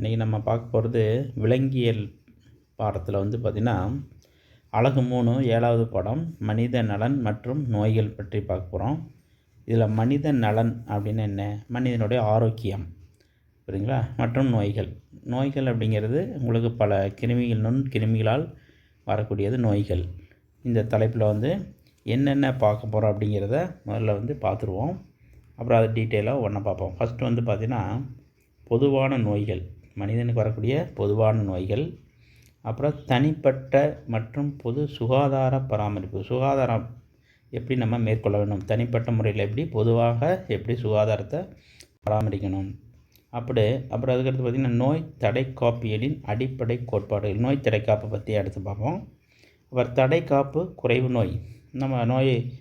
இன்றைக்கி நம்ம பார்க்க போகிறது விலங்கியல் பாடத்தில் வந்து பார்த்திங்கன்னா அழகு மூணு ஏழாவது பாடம் மனித நலன் மற்றும் நோய்கள் பற்றி பார்க்க போகிறோம் இதில் மனித நலன் அப்படின்னு என்ன? மனிதனுடைய ஆரோக்கியம் புரியுங்களா மற்றும் நோய்கள். நோய்கள் அப்படிங்கிறது உங்களுக்கு பல கிருமிகள் நுண் கிருமிகளால் வரக்கூடியது நோய்கள். இந்த தலைப்பில் வந்து என்னென்ன பார்க்க போகிறோம் அப்படிங்கிறத முதல்ல வந்து பார்த்துருவோம். அப்புறம் அதை டீட்டெயிலாக ஒன்றா பார்ப்போம். ஃபஸ்ட்டு வந்து பார்த்திங்கன்னா பொதுவான நோய்கள். மனிதனுக்கு வரக்கூடிய பொதுவான நோய்கள் அப்புறம் தனிப்பட்ட மற்றும் பொது சுகாதார பராமரிப்பு. சுகாதாரம் எப்படி நம்ம மேற்கொள்ள வேண்டும்? தனிப்பட்ட முறையில் எப்படி? பொதுவாக எப்படி சுகாதாரத்தை பராமரிக்கணும்? அப்படி அப்புறம் அதுக்கடுத்து பார்த்திங்கன்னா நோய் தடை காப்பியலின் அடிப்படை கோட்பாடுகள். நோய் தடைக்காப்பை பற்றி அடுத்து பார்ப்போம். அப்புறம் தடைக்காப்பு குறைவு நோய். நம்ம நோய்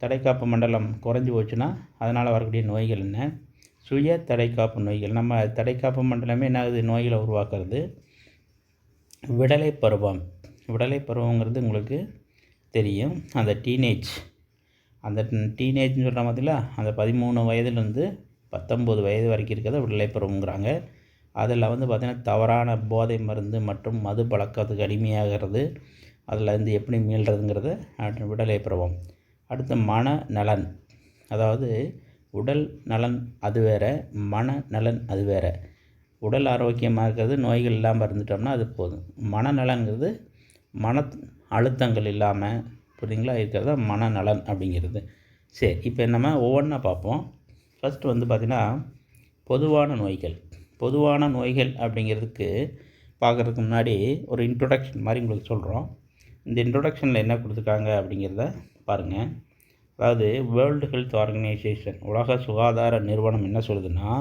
தடைக்காப்பு மண்டலம் குறைஞ்சி போச்சுன்னா அதனால் வரக்கூடிய நோய்கள் என்ன? சுய தடைக்காப்பு நோய்கள். நம்ம தடைக்காப்பு மண்டலமே என்ன ஆகுது? நோய்களை உருவாக்குறது. விடலை பருவம். விடலை பருவங்கிறது உங்களுக்கு தெரியும். அந்த டீனேஜ். அந்த டீனேஜ்னு சொல்கிற மாதிரில அந்த பதிமூணு வயதுலேருந்து பத்தொம்போது வயது வரைக்கும் இருக்கிறத விடலை பருவங்கிறாங்க அதில் வந்து பார்த்திங்கன்னா தவறான போதை மருந்து மற்றும் மது பழக்கத்துக்கு அடிமையாகிறது. அதில் வந்து எப்படி மீள்றதுங்கிறத விடலை பருவம். அடுத்து மன நலன் அதாவது உடல் நலன் அது வேறு மன நலன் அது வேறு. உடல் ஆரோக்கியமாக இருக்கிறது நோய்கள் இல்லாமல் இருந்துட்டோம்னா அது போதும். மனநலங்கிறது மன அழுத்தங்கள் இல்லாமல் புரியுங்களா இருக்கிறத மனநலன் அப்படிங்கிறது. சரி இப்போ நம்ம ஒவ்வொன்றா பார்ப்போம். ஃபஸ்ட்டு வந்து பார்த்திங்கன்னா பொதுவான நோய்கள். பொதுவான நோய்கள் அப்படிங்கிறதுக்கு பார்க்குறதுக்கு முன்னாடி ஒரு இன்ட்ரொடக்ஷன் மாதிரி உங்களுக்கு சொல்கிறோம் இந்த இன்ட்ரொடக்ஷனில் என்ன கொடுத்துருக்காங்க அப்படிங்கிறத பாருங்கள் அதாவது வேர்ல்டு ஹெல்த் ஆர்கனைசேஷன் உலக சுகாதார நிறுவனம் என்ன சொல்லுதுன்னா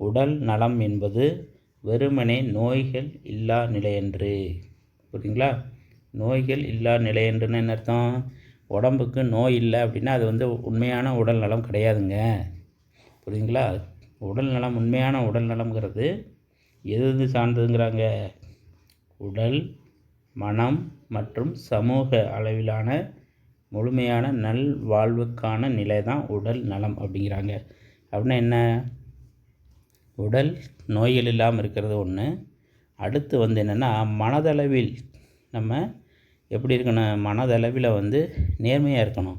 உடல் நலம் என்பது வெறுமனே நோய்கள் இல்லா நிலையன்று புரியுங்களா நோய்கள் இல்லா நிலையன்றுன்னு என்ன அர்த்தம்? உடம்புக்கு நோய் இல்லை அப்படின்னா அது வந்து உண்மையான உடல் நலம் கிடையாதுங்க. புரியுங்களா உடல் நலம் உண்மையான உடல் நலம்ங்கிறது எது எது சார்ந்ததுங்கிறாங்க? உடல் மனம் மற்றும் சமூக அளவிலான முழுமையான நல் வாழ்வுக்கான நிலை தான் உடல் நலம் அப்படிங்கிறாங்க. அப்படின்னா என்ன? உடல் நோய்கள் இல்லாமல் இருக்கிறது ஒன்று அடுத்து வந்து என்னென்னா மனதளவில் நம்ம எப்படி இருக்கணும்? மனதளவில் வந்து நேர்மையாக இருக்கணும்.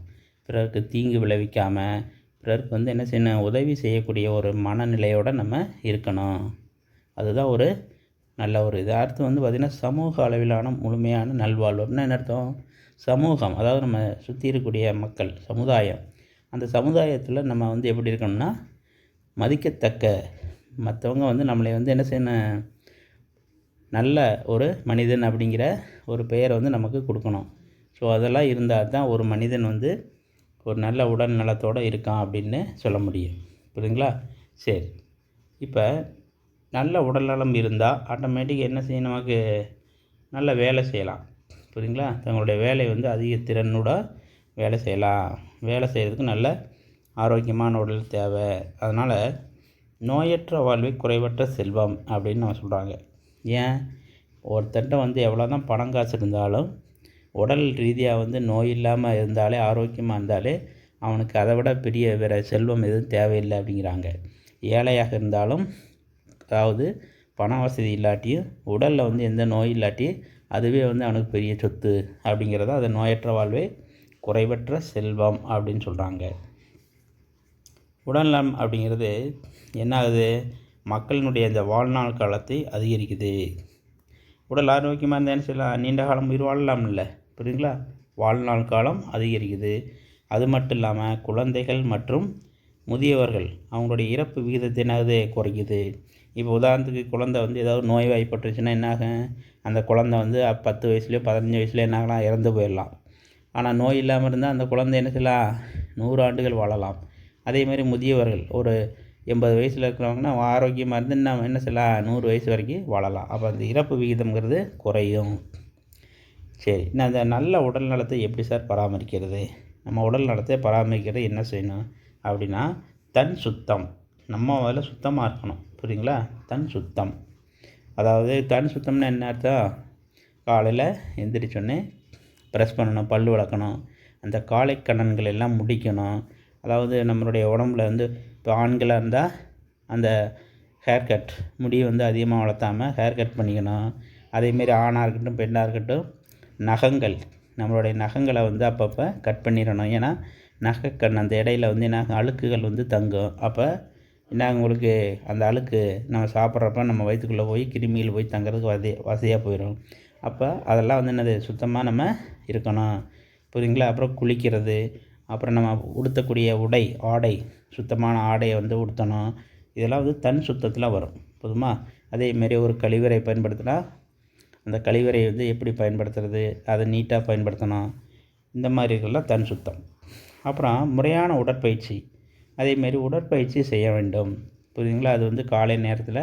பிறருக்கு தீங்கு விளைவிக்காமல் பிறருக்கு வந்து என்ன செய்யணும்? உதவி செய்யக்கூடிய ஒரு மனநிலையோடு நம்ம இருக்கணும். அதுதான் ஒரு நல்ல ஒரு இது. அடுத்து வந்து பார்த்திங்கன்னா சமூக அளவிலான முழுமையான நல்வாழ்வு. அப்படின்னா என்ன அர்த்தம்? சமூகம் அதாவது நம்ம சுற்றி இருக்கக்கூடிய மக்கள் சமுதாயம் அந்த சமுதாயத்தில் நம்ம வந்து எப்படி இருக்கணும்னா மதிக்கத்தக்க மற்றவங்க வந்து நம்மளை வந்து என்ன செய்யணும் நல்ல ஒரு மனிதன் அப்படிங்கிற ஒரு பெயரை வந்து நமக்கு கொடுக்கணும். ஸோ அதெல்லாம் இருந்தால் தான் ஒரு மனிதன் வந்து ஒரு நல்ல உடல் நலத்தோடு இருக்கான் அப்படின்னு சொல்ல முடியும். புரியுதுங்களா? சரி. இப்போ நல்ல உடல் நலம் இருந்தால் ஆட்டோமேட்டிக் என்ன செய்யும் நமக்கு நல்ல வேலை செய்யலாம். புரியுங்களா தங்களுடைய வேலை வந்து அதிக திறனோட வேலை செய்யலாம். வேலை செய்கிறதுக்கு நல்ல ஆரோக்கியமான உடல் தேவை. அதனால் நோயற்ற வாழ்வை குறைவற்ற செல்வம் அப்படின்னு நம்ம சொல்கிறாங்க ஏன்? ஒருத்தர்கிட்ட வந்து எவ்வளோ தான் பணம் காசு இருந்தாலும் உடல் ரீதியாக வந்து நோய் இல்லாமல் இருந்தாலே ஆரோக்கியமாக இருந்தாலே அவனுக்கு அதை விட பெரிய வேறு செல்வம் எதுவும் தேவையில்லை அப்படிங்கிறாங்க. ஏழையாக இருந்தாலும் அதாவது பண வசதி இல்லாட்டியும் உடலில் வந்து எந்த நோய் இல்லாட்டி அதுவே வந்து அவனுக்கு பெரிய சொத்து அப்படிங்கிறத அதை நோயற்ற வாழ்வே குறைவற்ற செல்வம் அப்படின்னு சொல்கிறாங்க உடல்நலம் அப்படிங்கிறது என்ன ஆகுது மக்களினுடைய இந்த வாழ்நாள் காலத்தை அதிகரிக்குது. உடல் ஆரோக்கியமாக இருந்தேன்னு என்ன நீண்ட காலம் உயிர் வாழலாம் இல்லை புரியுங்களா வாழ்நாள் காலம் அதிகரிக்குது. அது மட்டும் இல்லாமல் குழந்தைகள் மற்றும் முதியவர்கள் அவங்களுடைய இறப்பு விகிதத்தை என்னது குறைக்குது. இப்போ உதாரணத்துக்கு குழந்தை வந்து ஏதாவது நோய்வாய்ப்பட்டுருச்சுன்னா என்னாகும் அந்த குழந்தை வந்து பத்து வயசுலேயோ பதினஞ்சு வயசுலேயோ என்னாகலாம் இறந்து போயிடலாம். ஆனால் நோய் இல்லாமல் இருந்தால் அந்த குழந்தை என்ன செய்யலாம்? நூறு ஆண்டுகள் வாழலாம். அதே மாதிரி முதியவர்கள் ஒரு எண்பது வயசில் இருக்கிறவங்கன்னா ஆரோக்கியமாக இருந்து நம்ம என்ன செய்யலாம்? நூறு வயசு வரைக்கும் வாழலாம். அப்போ அந்த இறப்பு விகிதம்ங்கிறது குறையும். சரி நான் அந்த நல்ல உடல் நலத்தை எப்படி சார் பராமரிக்கிறது? நம்ம உடல் நலத்தை பராமரிக்கிறது என்ன செய்யணும்? அப்படின்னா தன் சுத்தம். நம்ம முதல்ல சுத்தமாக இருக்கணும். புரியுங்களா தன் சுத்தம். அதாவது தன் சுத்தம்னா என்ன அர்த்தம்? காலையில் எந்திரிச்சோடனே ப்ரெஷ் பண்ணணும் பல் வளர்க்கணும் அந்த காலை கடன்கள் எல்லாம் முடிக்கணும். அதாவது நம்மளுடைய உடம்புல வந்து இப்போ ஆண்களாக இருந்தால் அந்த ஹேர் கட் முடி வந்து அதிகமாக வளர்த்தாமல் ஹேர் கட் பண்ணிக்கணும். அதேமாரி ஆணாக இருக்கட்டும் பெண்ணாக இருக்கட்டும் நகங்கள். நம்மளுடைய நகங்களை வந்து அப்பப்போ கட் பண்ணிடணும். ஏன்னா நகைக்கண் அந்த இடையில வந்து என்ன அழுக்குகள் வந்து தங்கும். அப்போ என்ன உங்களுக்கு அந்த அழுக்கு நம்ம சாப்பிட்றப்ப நம்ம வயிற்றுக்குள்ளே போய் கிருமிகள் போய் தங்குறதுக்கு வசதி வசதியாக போயிடும் அப்போ அதெல்லாம் வந்து என்னது சுத்தமாக நம்ம இருக்கணும். புரியுங்களா அப்புறம் குளிக்கிறது அப்புறம் நம்ம உடுத்தக்கூடிய உடை ஆடை சுத்தமான ஆடையை வந்து உடுத்தணும். இதெல்லாம் வந்து தன் சுத்தத்தில் வரும். போதுமா அதேமாரி ஒரு கழிவறை பயன்படுத்தினா அந்த கழிவறை வந்து எப்படி பயன்படுத்துறது? அதை நீட்டாக பயன்படுத்தணும். இந்த மாதிரி இருக்கலாம் தன் சுத்தம். அப்புறம் முறையான உடற்பயிற்சி. அதேமாரி உடற்பயிற்சி செய்ய வேண்டும். புரியுதுங்களா? அது வந்து காலை நேரத்தில்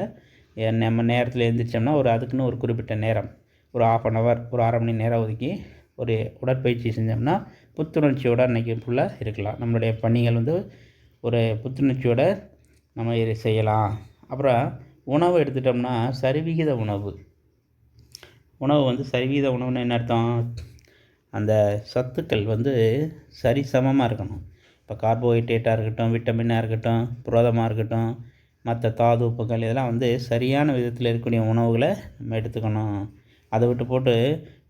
நம்ம நேரத்தில் எழுந்திரிச்சோம்னா ஒரு அதுக்குன்னு ஒரு குறிப்பிட்ட நேரம். ஒரு ஆஃப் அன் ஹவர் ஒரு அரை மணி நேரம் ஒதுக்கி ஒரு உடற்பயிற்சி செஞ்சோம்னா புத்துணர்ச்சியோடு அன்றைக்கி ஃபுல்லாக இருக்கலாம். நம்மளுடைய பணிகள் வந்து ஒரு புத்துணர்ச்சியோடு நம்ம இதை செய்யலாம். அப்புறம் உணவு எடுத்துட்டோம்னா சரிவிகித உணவு. உணவு வந்து சரிவிகித உணவுன்னு என்ன அர்த்தம்? அந்த சத்துக்கள் வந்து சரிசமமாக இருக்கணும். இப்போ கார்போஹைட்ரேட்டாக இருக்கட்டும் விட்டமினாக இருக்கட்டும் புரதமாக இருக்கட்டும் மற்ற தாது உப்புகள் இதெல்லாம் வந்து சரியான விதத்தில் இருக்கக்கூடிய உணவுகளை நம்ம எடுத்துக்கணும். அதை விட்டு போட்டு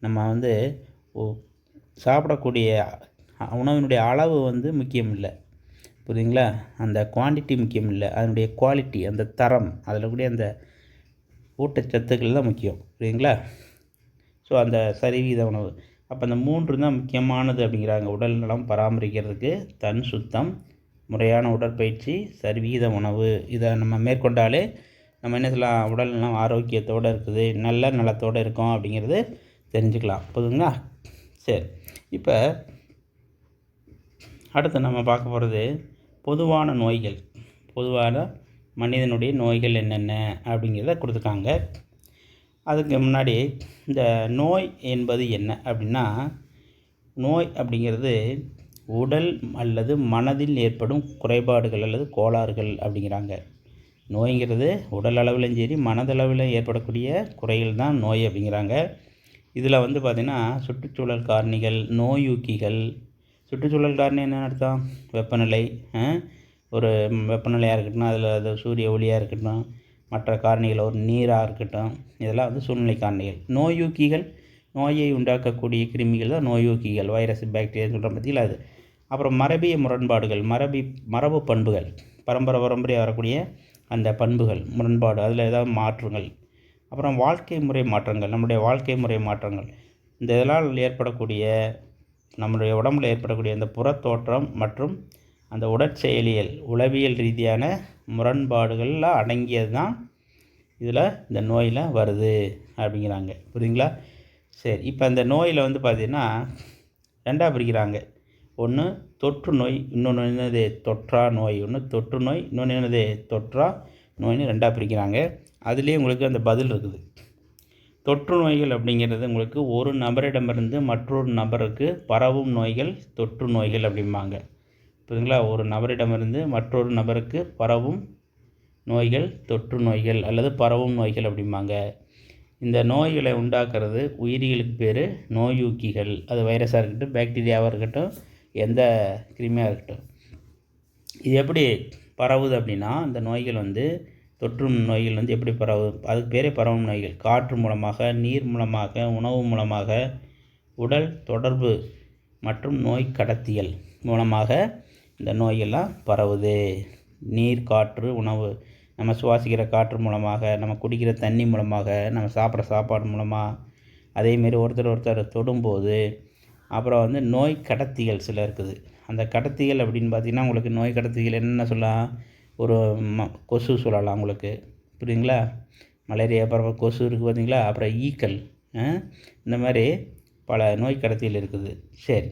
நம்ம வந்து சாப்பிடக்கூடிய உணவினுடைய அளவு வந்து முக்கியம் இல்லை. புரியுதுங்களா? அந்த குவான்டிட்டி முக்கியம் இல்லை. அதனுடைய குவாலிட்டி அந்த தரம் அதில் கூடிய அந்த ஊட்டச்சத்துக்கள் தான் முக்கியம். புரியுதுங்களா? ஸோ அந்த சரிவீத உணவு. அப்போ அந்த மூன்று தான் முக்கியமானது அப்படிங்கிறாங்க. உடல் நலம் பராமரிக்கிறதுக்கு தன் சுத்தம் முறையான உடற்பயிற்சி சரிவீத உணவு. இதை நம்ம மேற்கொண்டாலே நம்ம என்ன சொல்லலாம்? உடல் நலம் ஆரோக்கியத்தோடு இருக்குது நல்ல நலத்தோடு இருக்கோம் அப்படிங்கிறது தெரிஞ்சுக்கலாம். போதுங்களா சரி. இப்போ அடுத்து நம்ம பார்க்க போகிறது பொதுவான நோய்கள். பொதுவான மனிதனுடைய நோய்கள் என்னென்ன அப்படிங்கிறத கொடுத்துருக்காங்க. அதுக்கு முன்னாடி இந்த நோய் என்பது என்ன அப்படின்னா நோய் அப்படிங்கிறது உடல் அல்லது மனதில் ஏற்படும் குறைபாடுகள் அல்லது கோளாறுகள் அப்படிங்கிறாங்க. நோய்ங்கிறது உடல் அளவிலும் சரி மனதளவில் ஏற்படக்கூடிய குறைகள் தான் நோய் அப்படிங்கிறாங்க. இதில் வந்து பார்த்திங்கன்னா சுற்றுச்சூழல் காரணிகள் நோயூக்கிகள். சுற்றுச்சூழல் காரணி என்ன அர்த்தம்? வெப்பநிலை ஒரு வெப்பநிலையாக இருக்கட்டும் அதில் அது சூரிய ஒளியாக இருக்கட்டும் மற்ற காரணிகள் ஒரு நீராக இருக்கட்டும் இதெல்லாம் வந்து சூழ்நிலை காரணிகள். நோயூக்கிகள் நோயை உண்டாக்கக்கூடிய கிருமிகள் தான் நோயூக்கிகள் வைரஸ் பாக்டீரியா சொல்கிற பற்றியில் அது. அப்புறம் மரபிய முரண்பாடுகள் மரபி மரபு பண்புகள் பரம்பரை பரம்பரையாக வரக்கூடிய அந்த பண்புகள் முரண்பாடு அதில் ஏதாவது மாற்றங்கள். அப்புறம் வாழ்க்கை முறை மாற்றங்கள் நம்முடைய வாழ்க்கை முறை மாற்றங்கள். இந்த இதனால் ஏற்படக்கூடிய நம்முடைய உடம்புல ஏற்படக்கூடிய அந்த புறத்தோற்றம் மற்றும் அந்த உடற்செயலியல் உளவியல் ரீதியான முரண்பாடுகள்லாம் அடங்கியது தான் இதில் இந்த நோயில் வருது அப்படிங்கிறாங்க. புரியுங்களா சரி இப்போ அந்த நோயில் வந்து பார்த்திங்கன்னா ரெண்டாக பிரிக்கிறாங்க. ஒன்று தொற்று நோய் இன்னொன்று என்னது? தொற்றா நோய். ஒன்று தொற்று நோய் இன்னொன்று என்னது? தொற்றா நோய்னு ரெண்டாக பிரிக்கிறாங்க. அதுலேயே உங்களுக்கு அந்த பதில் இருக்குது. தொற்று நோய்கள் அப்படிங்கிறது உங்களுக்கு ஒரு நபரிடமிருந்து மற்றொரு நபருக்கு பரவும் நோய்கள் தொற்று நோய்கள் அப்படிம்பாங்க. புரியுதுங்களா? ஒரு நபரிடமிருந்து மற்றொரு நபருக்கு பரவும் நோய்கள் தொற்று நோய்கள் அல்லது பரவும் நோய்கள் அப்படிம்பாங்க. இந்த நோய்களை உண்டாக்குறது உயிரிகளுக்கு பேர் நோயூக்கிகள். அது வைரஸாக இருக்கட்டும் பாக்டீரியாவாக இருக்கட்டும் எந்த கிருமியாக இருக்கட்டும். இது எப்படி பரவுது அப்படின்னா இந்த நோய்கள் வந்து தொற்றும் நோய்கள் வந்து எப்படி பரவு அதுக்கு பேரே பரவும் நோய்கள். காற்று மூலமாக நீர் மூலமாக உணவு மூலமாக உடல் தொடர்பு மற்றும் நோய் கடத்தியல் மூலமாக இந்த நோயெல்லாம் பரவுது. நீர் காற்று உணவு. நம்ம சுவாசிக்கிற காற்று மூலமாக நம்ம குடிக்கிற தண்ணி மூலமாக நம்ம சாப்பிட்ற சாப்பாடு மூலமாக அதேமாரி ஒருத்தர் ஒருத்தர் தொடும்போது அப்புறம் வந்து நோய் கடத்திகள் சில இருக்குது. அந்த கடத்திகள் அப்படின்னு பார்த்திங்கன்னா உங்களுக்கு நோய் கடத்திகள் என்னென்ன சொல்லலாம்? ஒரு ம கொசு சொல்லலாம் உங்களுக்கு. புரியுதுங்களா? மலேரியா பரவ கொசு இருக்குது பார்த்தீங்களா? அப்புறம் ஈக்கள் இந்த மாதிரி பல நோய் கடத்திகள் இருக்குது. சரி.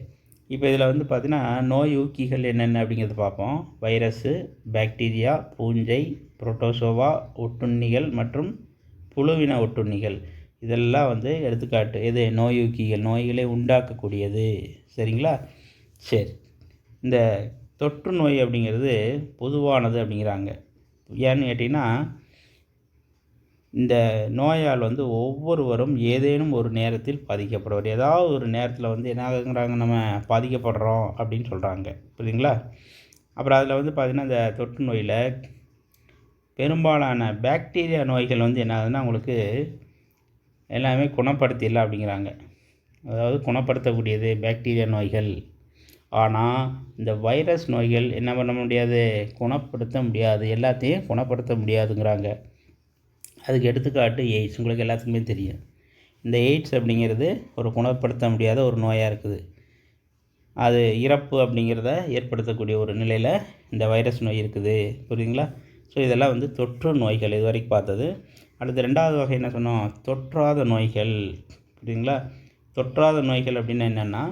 இப்போ இதில் வந்து பார்த்திங்கன்னா நோய் ஊக்கிகள் என்னென்ன அப்படிங்கிறத பார்ப்போம். வைரஸு பாக்டீரியா பூஞ்சை புரோட்டோசோவா ஒட்டுண்ணிகள் மற்றும் புழுவின ஒட்டுண்ணிகள். இதெல்லாம் வந்து எடுத்துக்காட்டு. எது? நோயூக்கிகள் நோய்களை உண்டாக்கக்கூடியது. சரிங்களா? சரி. இந்த தொற்று நோய் அப்படிங்கிறது பொதுவானது அப்படிங்கிறாங்க. ஏன்னு கேட்டிங்கன்னா இந்த நோயால் வந்து ஒவ்வொருவரும் ஏதேனும் ஒரு நேரத்தில் பாதிக்கப்படுவார். ஏதாவது ஒரு நேரத்தில் வந்து என்ன ஆகுங்கிறாங்க நம்ம பாதிக்கப்படுறோம் அப்படின்னு சொல்கிறாங்க புரியுதுங்களா? அப்புறம் அதில் வந்து பார்த்திங்கன்னா இந்த தொற்று நோயில் பெரும்பாலான பாக்டீரியா நோய்கள் வந்து என்ன ஆகுதுன்னா உங்களுக்கு எல்லாமே குணப்படுத்திடலாம் அப்படிங்கிறாங்க. அதாவது குணப்படுத்தக்கூடியது பாக்டீரியா நோய்கள். ஆனால் இந்த வைரஸ் நோய்கள் என்ன பண்ண முடியாது? குணப்படுத்த முடியாது. எல்லாத்தையும் குணப்படுத்த முடியாதுங்கிறாங்க. அதுக்கு எடுத்துக்காட்டு எய்ட்ஸ். உங்களுக்கு எல்லாத்துக்குமே தெரியும். இந்த எய்ட்ஸ் அப்படிங்கிறது ஒரு குணப்படுத்த முடியாத ஒரு நோயாக இருக்குது. அது இறப்பு அப்படிங்கிறத ஏற்படுத்தக்கூடிய ஒரு நிலையில் இந்த வைரஸ் நோய் இருக்குது. புரியுதுங்களா? ஸோ இதெல்லாம் வந்து தொற்று நோய்கள் இது வரைக்கும் பார்த்தது. அடுத்து ரெண்டாவது வகை என்ன சொன்னோம்? தொற்றாத நோய்கள். புரியுதுங்களா? தொற்றாத நோய்கள் அப்படின்னா என்னென்னா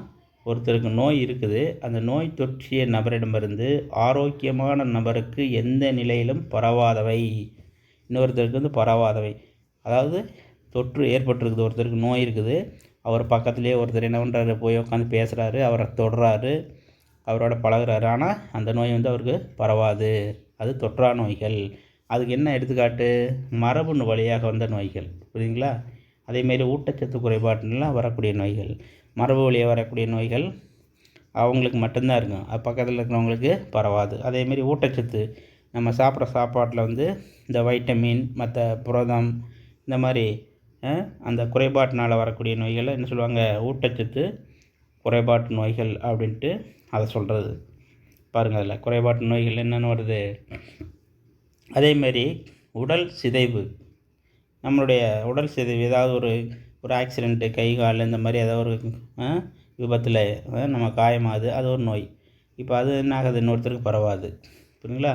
ஒருத்தருக்கு நோய் இருக்குது. அந்த நோய் தொற்றிய நபரிடமிருந்து ஆரோக்கியமான நபருக்கு எந்த நிலையிலும் பரவாதவை. இன்னொருத்தருக்கு வந்து பரவாதவை. அதாவது தொற்று ஏற்பட்டிருக்குது ஒருத்தருக்கு நோய் இருக்குது. அவர் பக்கத்துலேயே ஒருத்தர் என்ன பண்ணுறாரு போய் உட்காந்து பேசுகிறாரு அவரை தொடுறாரு அவரோட பழகுறாரு. ஆனால் அந்த நோய் வந்து அவருக்கு பரவாது. அது தொற்றா நோய்கள். அதுக்கு என்ன எடுத்துக்காட்டு? மரபணு வழியாக வந்த நோய்கள். புரியுதுங்களா? அதேமாரி ஊட்டச்சத்து குறைபாட்டுலாம் வரக்கூடிய நோய்கள். மரபு வழியாக வரக்கூடிய நோய்கள் அவங்களுக்கு மட்டும்தான் இருக்கும். அது பக்கத்தில் இருக்கிறவங்களுக்கு பரவாது. அதேமாரி ஊட்டச்சத்து. நம்ம சாப்பிட்ற சாப்பாட்டில் வந்து இந்த வைட்டமின் மற்ற புரதம் இந்த மாதிரி அந்த குறைபாட்டினால் வரக்கூடிய நோய்களை என்ன சொல்லுவாங்க? ஊட்டச்சத்து குறைபாட்டு நோய்கள் அப்படின்ட்டு அதை சொல்கிறது பாருங்கள் அதில் குறைபாட்டு நோய்கள் என்னென்னு வருது. அதேமாரி உடல் சிதைவு. நம்மளுடைய உடல் சிதைவு ஏதாவது ஒரு ஒரு ஆக்சிடெண்ட்டு கை கால் இந்த மாதிரி ஏதாவது ஒரு விபத்தில் நம்ம காயமாகுது அது ஒரு நோய். இப்போ அது என்ன ஆகுது இன்னொருத்தருக்கு பரவாது. புரியுங்களா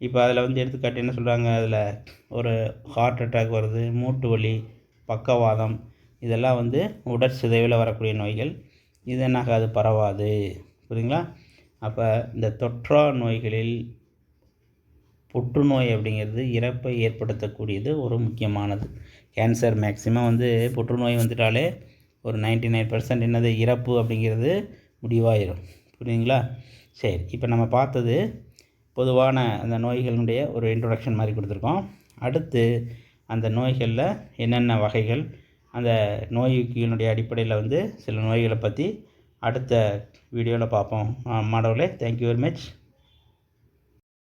இப்போ அதில் வந்து எடுத்துக்காட்டு என்ன சொல்கிறாங்க? அதில் ஒரு ஹார்ட் அட்டாக் வருது மூட்டு வலி பக்கவாதம் இதெல்லாம் வந்து உடற்சிதைவில் வரக்கூடிய நோய்கள். இது என்னாக? அது பரவாது. புரியுங்களா அப்போ இந்த தொற்றா நோய்களில் புற்றுநோய் அப்படிங்கிறது இறப்பை ஏற்படுத்தக்கூடியது ஒரு முக்கியமானது. கேன்சர் மேக்ஸிமம் வந்து புற்றுநோய் வந்துட்டாலே ஒரு 99% நைன் பர்சன்ட் என்னது? இறப்பு அப்படிங்கிறது முடிவாயிடும் புரியுதுங்களா? சரி இப்போ நம்ம பார்த்தது பொதுவான அந்த நோய்களுடைய ஒரு இன்ட்ரொடக்ஷன் மாதிரி கொடுத்துருக்கோம். அடுத்து அந்த நோய்களில் என்னென்ன வகைகள் அந்த நோய்களினுடைய அடிப்படையில் வந்து சில நோய்களை பற்றி அடுத்த வீடியோவில் பார்ப்போம். மாணவர்களே தேங்க்யூ வெரி மச்